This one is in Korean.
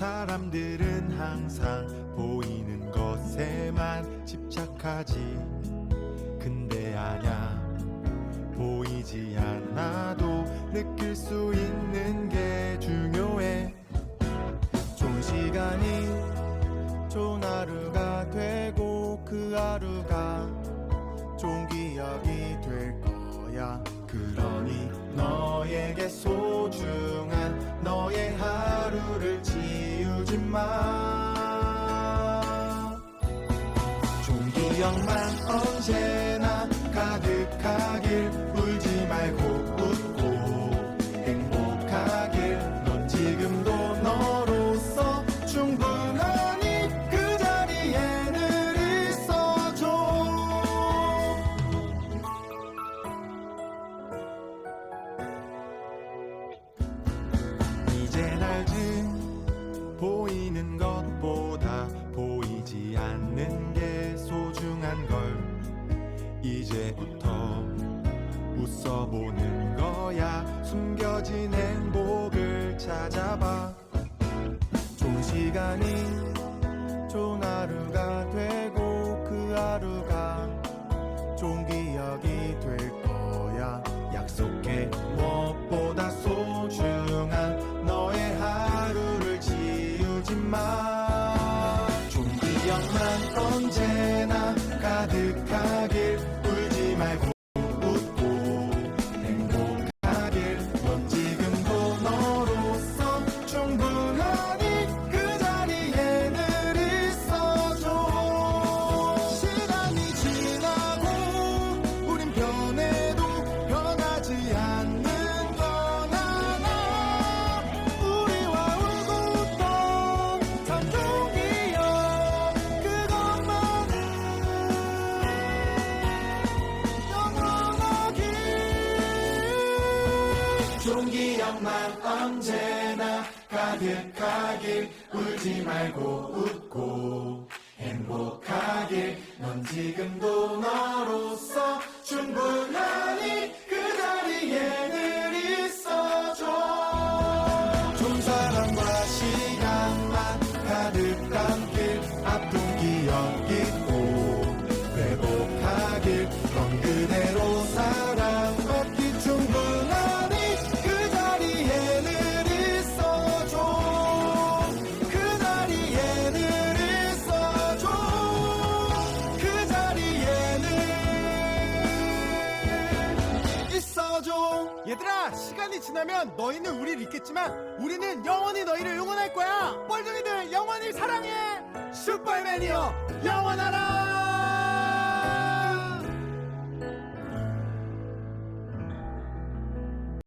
사람들은 항상 보이는 것에만 집착하지. 근데 아냐 보이지 않아도 느낄 수 있는 게 중요해. 좋은 시간이 좋은 하루가 되고 그 하루가 지우지 마 좋은 기억만 언제나 가득하길 웃어보는 거야. 숨겨진 행복을 찾아봐. 좋은 시간이 좋은 하루가 되고 그 하루가 좋은 기억이 될 거야. 약속해. 무엇보다 소중한 너의 하루를 지우지 마. 좋은 기억만 언제나 가득하길 좋은 기억만 언제나 가득하길 울지 말고 웃고 행복하길 넌 지금도 너로서 충분하니 그 자리에 늘 있어줘. 좋은 사람 얘들아 시간이 지나면 너희는 우리를 잊겠지만 우리는 영원히 너희를 응원할 거야. 뻘둥이들 영원히 사랑해. 슈퍼맨이여 영원하라